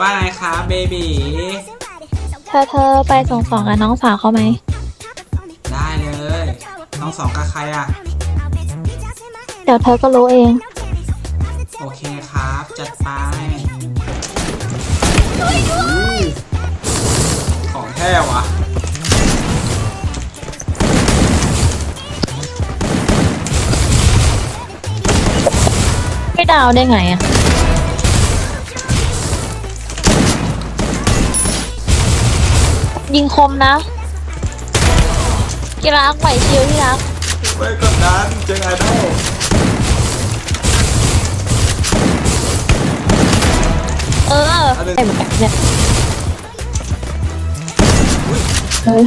ว่าไงครับเบบีเธอเธอไปส่งสองกับน้องสาวเขาไหม ได้เลยน้องสองกับใครอะ เดี๋ยวเธอก็รู้เอง โอเคครับ จัดไปของแท้วะไม่ดาวได้ไงอะ ยิงคมนะกีรักไหวชิวที่รักไม่กดดันเจอไอดอลเออไอ้เหมือนกันเนี่ยเฮ้ย